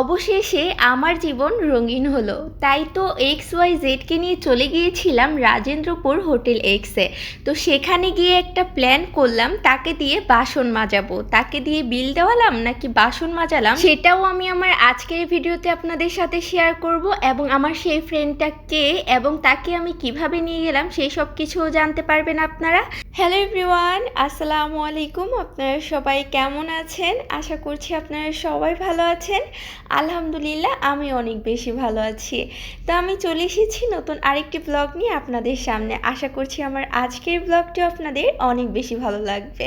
অবশেষে আমার জীবন রঙিন হলো। তাই তো এক্স ওয়াই জেডকে নিয়ে চলে গিয়েছিলাম রাজেন্দ্রপুর হোটেল এক্সে। তো সেখানে গিয়ে একটা প্ল্যান করলাম, তাকে দিয়ে বাসন মাজাবো। তাকে দিয়ে বিল দেওয়ালাম নাকি বাসন মাজালাম, সেটাও আমি আমার আজকের ভিডিওতে আপনাদের সাথে শেয়ার করব এবং আমার সেই ফ্রেন্ডটা কে এবং তাকে আমি কীভাবে নিয়ে গেলাম সেই সব কিছুও জানতে পারবেন আপনারা। হ্যালো এভরিওয়ান আসসালামু আলাইকুম। আপনারা সবাই কেমন আছেন? আশা করছি আপনারা সবাই ভালো আছেন। আলহামদুলিল্লাহ আমি অনেক বেশি ভালো আছি। তো আমি চলে এসেছি নতুন আরেকটি ব্লগ নিয়ে আপনাদের সামনে। আশা করছি আমার আজকের ব্লগটিও আপনাদের অনেক বেশি ভালো লাগবে।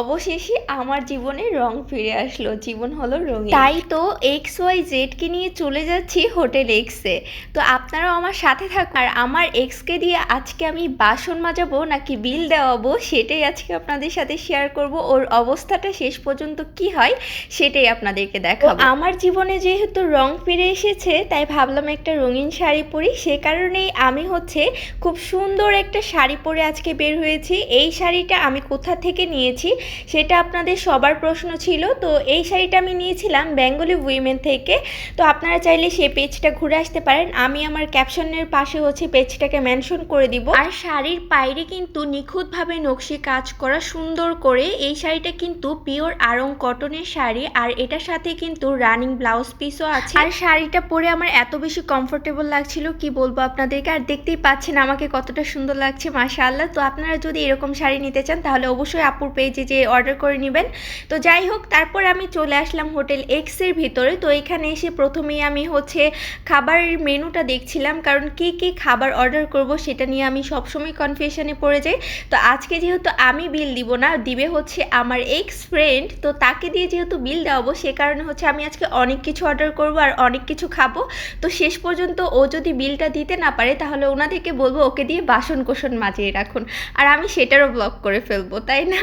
অবশেষে আমার জীবনে রং ফিরে আসলো জীবন হলো রঙিন। তাই তো এক্স ওয়াই জেডকে নিয়ে চলে যাচ্ছি হোটেল এক্সে তো আপনারাও আমার সাথে থাকুন। আর আমার এক্সকে দিয়ে আজকে আমি বাসন মাজাবো নাকি বিল দেওয়াবো সেটাই আজকে আপনাদের সাথে শেয়ার করব। ওর অবস্থাটা শেষ পর্যন্ত কি হয় সেটাই আপনাদেরকে দেখাবো। আমার জীবনে যেহেতু রং ফিরে এসেছে, তাই ভাবলাম একটা রঙিন শাড়ি পরি। সে কারণেই আমি হচ্ছে খুব সুন্দর একটা শাড়ি পরে আজকে বের হয়েছি। এই শাড়িটা আমি কোথা থেকে নিয়েছি সেটা আপনাদের সবার প্রশ্ন ছিল। তো এই শাড়িটা আমি নিয়েছিলাম বেঙ্গলি উইমেন থেকে। তো আপনারা চাইলে সেই পেজটা ঘুরে আসতে পারেন। আমি আমার ক্যাপশনের পাশে হচ্ছে পেজটাকে মেনশন করে দিব। আর শাড়ির বাইরে কিন্তু নিখুঁতভাবে নকশি কাজ করা সুন্দর করে। এই শাড়িটা কিন্তু পিওর আরং কটনের শাড়ি। আর এটার সাথে কিন্তু রানিং ব্লাউজ পিসও আছে। আর শাড়িটা পরে আমার এত বেশি কমফোর্টেবল লাগছিল, কি বলব আপনাদেরকে? আর দেখতেই পাচ্ছেন আমাকে কতটা সুন্দর লাগছে, মাশাআল্লাহ। তো আপনারা যদি এরকম শাড়ি নিতে চান, তাহলে অবশ্যই আপুর পেজে যে অর্ডার করে নেবেন। তো যাই হোক, তারপর আমি চলে আসলাম হোটেল এক্সের ভিতরে। তো এখানে এসে প্রথমেই আমি হচ্ছে খাবারের মেনুটা দেখছিলাম, কারণ কি কি খাবার অর্ডার করব সেটা নিয়ে আমি সবসময় কনফিউশনে পড়ে যাই। তো আজকে যেহেতু আমি বিল দিব না, দিবে হচ্ছে আমার এক্স ফ্রেন্ড তো তাকে দিয়ে যেহেতু বিল দেওয়াবো সে কারণে হচ্ছে আমি আজকে অনেক কিছু অর্ডার করব আর অনেক কিছু খাব। তো শেষ পর্যন্ত ও যদি বিলটা দিতে না পারে, তাহলে ওনাদেরকে বলব ওকে দিয়ে বাসন কোসন মাজিয়ে রাখুন। আর আমি সেটারও ব্লগ করে ফেলব, তাই না?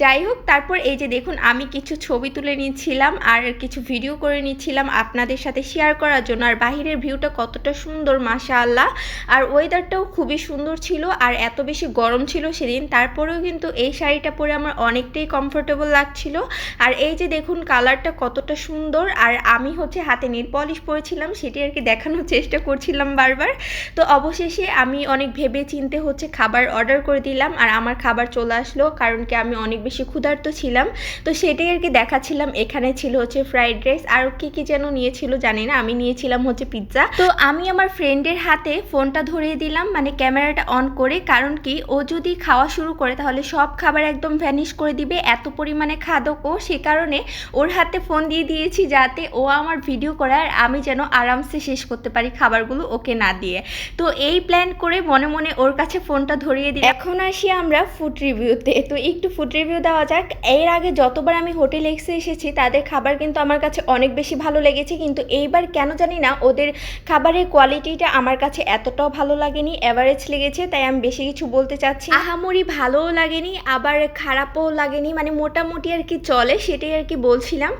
যাই হোক, তারপর এই যে দেখুন, আমি কিছু ছবি তুলে নিচ্ছিলাম আর কিছু ভিডিও করে নিচ্ছিলাম আপনাদের সাথে শেয়ার করার জন্য। আর বাহিরের ভিউটা কতটা সুন্দর মাসা আল্লাহ আর ওয়েদারটাও খুবই সুন্দর ছিল আর এত বেশি গরম ছিল সেদিন, তারপরেও কিন্তু এই শাড়িটা পরে আমার অনেকটাই কমফোর্টেবল লাগছিল। আর এই যে দেখুন কালারটা কতটা সুন্দর আর আমি হচ্ছে হাতে নীল পলিশ পরেছিলাম, সেটি আর কি দেখানোর চেষ্টা করছিলাম বারবার। তো অবশেষে আমি অনেক ভেবে চিনতে হচ্ছে খাবার অর্ডার করে দিলাম, আর আমার খাবার চলে আসলো, কারণ কি আমি অনেক বেশি ক্ষুধার্ত ছিলাম। তো সেটাই আর কি দেখাচ্ছিলাম, এখানে ছিল হচ্ছে ফ্রাইড রাইস আর কি কি যেন নিয়েছিল জানি না, আমি নিয়েছিলাম হচ্ছে পিৎজা তো আমি আমার ফ্রেন্ডের হাতে ফোনটা ধরিয়ে দিলাম মানে ক্যামেরাটা অন করে, কারণ কি ও যদি খাওয়া শুরু করে, তাহলে সব খাবার একদম ভ্যানিশ করে দিবে, এত পরিমাণে খাদক ও, সে কারণে ওর হাতে ফোন দিয়ে দিয়েছি যাতে ও আমার ভিডিও করে আর আমি যেন আরামসে শেষ করতে পারি খাবারগুলো ওকে না দিয়ে। তো এই প্ল্যান করে মনে মনে ওর কাছে ফোনটা ধরিয়ে দিই এখন আসি আমরা ফুড রিভিউতে তো একটু ফুড রিভিউ দেওয়া যাক। এর আগে যতবার আমি হোটেল এক্সে এসেছি, তাদের খাবার কিন্তু আমার কাছে অনেক বেশি ভালো লেগেছে। কিন্তু এইবার কেন জানি না ওদের খাবারের কোয়ালিটিটা আমার কাছে এতটাও ভালো লাগেনি অ্যাভারেজ লেগেছে, তাই আমি বেশি কিছু বলতে চাচ্ছি। আহামরি ভালোও লাগেনি, আবার খারাপও লাগেনি মানে মোটামুটি আর কি চলে, সেটাই আর কি বলছিলাম।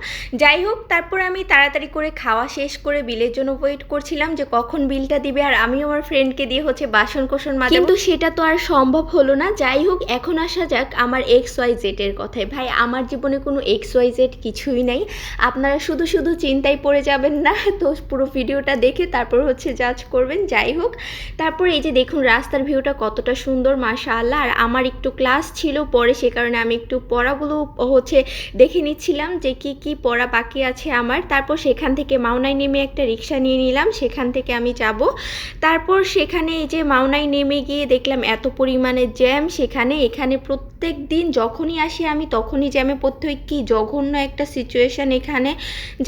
যাই হোক, তারপর আমি তাড়াতাড়ি করে খাওয়া শেষ করে বিলের জন্য ওয়েট করছিলাম যে কখন বিলটা দিবে আর আমি আমার ফ্রেন্ডকে দিয়ে হচ্ছে বাসন কোসন মাঝে কিন্তু সেটা তো আর সম্ভব হলো না। যাই হোক, এখন আসা যাক আমার এক্স ওয়াই জেডের কথায়। ভাই, আমার জীবনে কোনো এক্স ওয়াই জেড কিছুই নেই। আপনারা শুধু শুধু চিন্তায় পড়ে যাবেন না। তো পুরো ভিডিওটা দেখে তারপর হচ্ছে জাজ করবেন। যাই হোক, তারপর এই যে দেখুন, রাস্তার ভিউটা কতটা সুন্দর মাশা আল্লাহ আর আমার একটু ক্লাস ছিল পরে, সে কারণে আমি একটু পড়াগুলো হচ্ছে দেখে নিচ্ছিলাম যে কি কি পড়া বাকি আছে আমার। তারপর সেখান থেকে মাওনায় নেমে একটা রিক্সা নিয়ে নিলাম, সেখান থেকে আমি যাব। তারপর সেখানে এই যে মাওনায় নেমে গিয়ে দেখলাম এত পরিমাণে জ্যাম, সেখানে, এখানে প্রত্যেক দিন যখনই আসি আমি তখনই জ্যামে পড়তে হয় কি জঘন্য একটা সিচুয়েশান এখানে।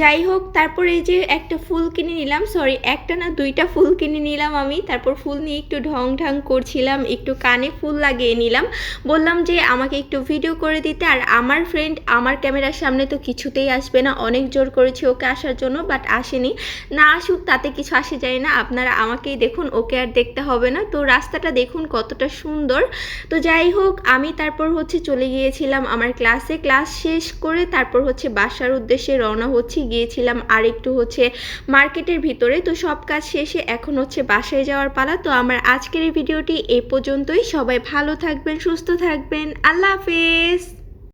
যাই হোক, তারপর এই যে একটা ফুল কিনে নিলাম সরি একটা না দুইটা ফুল কিনে নিলাম আমি। তারপর ফুল নিয়ে একটু ঢং ঢং করছিলাম, একটু কানে ফুল লাগিয়ে নিলাম। বললাম যে আমাকে একটু ভিডিও করে দিতে, আর আমার ফ্রেন্ড আমার ক্যামেরার সামনে তো কিছুতেই আসবে না। অনেক জোর করেছি ওকে আসার জন্য বাট আসেনি। না আসুক, তাতে কিছু আসে যায় না। আপনারা আমাকেই দেখুন, ওকে আর দেখতে হবে না। তো রাস্তাটা দেখুন কতটা সুন্দর। তো যাই হোক, আমি তারপর হচ্ছে চলে গিয়েছিলাম আমার ক্লাসে ক্লাস শেষ করে তারপর হচ্ছে বাসার উদ্দেশ্যে রওনা হচ্ছি। গিয়েছিলাম আর একটু হচ্ছে মার্কেটের ভিতরে। তো সব কাজ শেষে এখন হচ্ছে বাসায় যাওয়ার পালা। তো আমার আজকের এই ভিডিওটি এ পর্যন্তই। সবাই ভালো থাকবেন, সুস্থ থাকবেন। আল্লাহ হাফেজ!